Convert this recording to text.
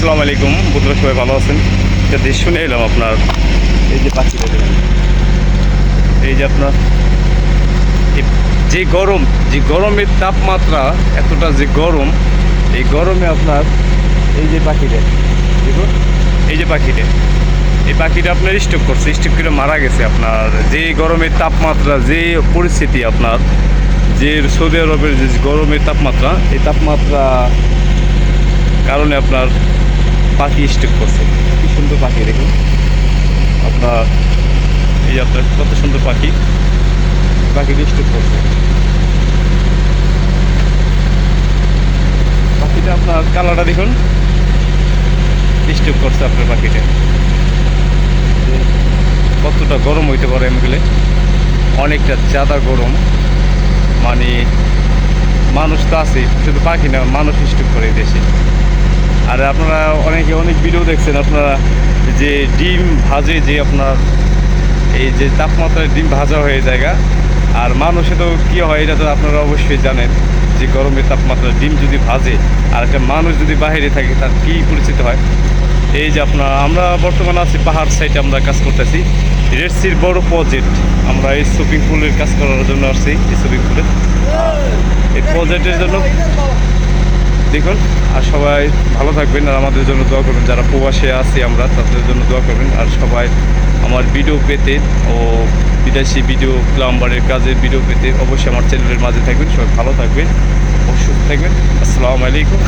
আসসালামু আলাইকুম। বন্ধুরা, সবাই ভালো আছেন? একটা দেশ শুনে এলাম আপনার। এই যে পাখিটা এই যে আপনার যে গরম, যে গরমের তাপমাত্রা, এতটা যে গরম, এই গরমে আপনার এই যে পাখিটা, দেখুন, এই যে পাখিটা, এই পাখিটা আপনার স্টক করছে, স্টক করে মারা গেছে আপনার। যে গরমের তাপমাত্রা, যে পরিস্থিতি আপনার, যে সৌদি আরবের যে গরমের তাপমাত্রা, এই তাপমাত্রা কারণে আপনার পাখি স্টেপ করছে। কি সুন্দর পাখি, দেখুন। আপনার এই আপনার কত সুন্দর পাখি। পাখিটি স্টেপ করছে। পাখিটা আপনার কালারটা দেখুন। স্টেপ করছে আপনার পাখিটা। কতটা গরম হইতে পারে আমি গেলে অনেকটা জাদা গরম। মানে মানুষ তো আছে, শুধু পাখি না, মানুষ স্টেপ করে দেশে। আর আপনারা অনেকে অনেক ভিডিও দেখছেন, আপনারা যে ডিম ভাজে যে আপনার এই যে তাপমাত্রায় ডিম ভাজা হয়ে জায়গা আর মানুষে তো কী হয় এটা তো আপনারা অবশ্যই জানেন যে গরমের তাপমাত্রা ডিম যদি ভাজে, আর একটা মানুষ যদি বাইরে থাকে, তার কী পরিস্থিতি হয়? এই যে আপনার, আমরা বর্তমানে আছি পাহাড় সাইডে আমরা কাজ করতেছি রেডসির বড় প্রজেক্ট আমরা এই সুইমিং পুলের কাজ করার জন্য আসছি, এই সুইমিং পুলে এই প্রজেক্টের জন্য দেখুন, আর সবাই ভালো থাকবেন আর আমাদের জন্য দোয়া করবেন। যারা প্রবাসে আছি আমরা, তাদের জন্য দোয়া করবেন। আর সবাই আমার ভিডিও পেতে ও বিদেশি ভিডিও প্লাম্বারের কাজের ভিডিও পেতে অবশ্যই আমার চ্যানেলের মাঝে থাকবেন। সবাই ভালো থাকবেন ও থাকবেন। আসসালামু আলাইকুম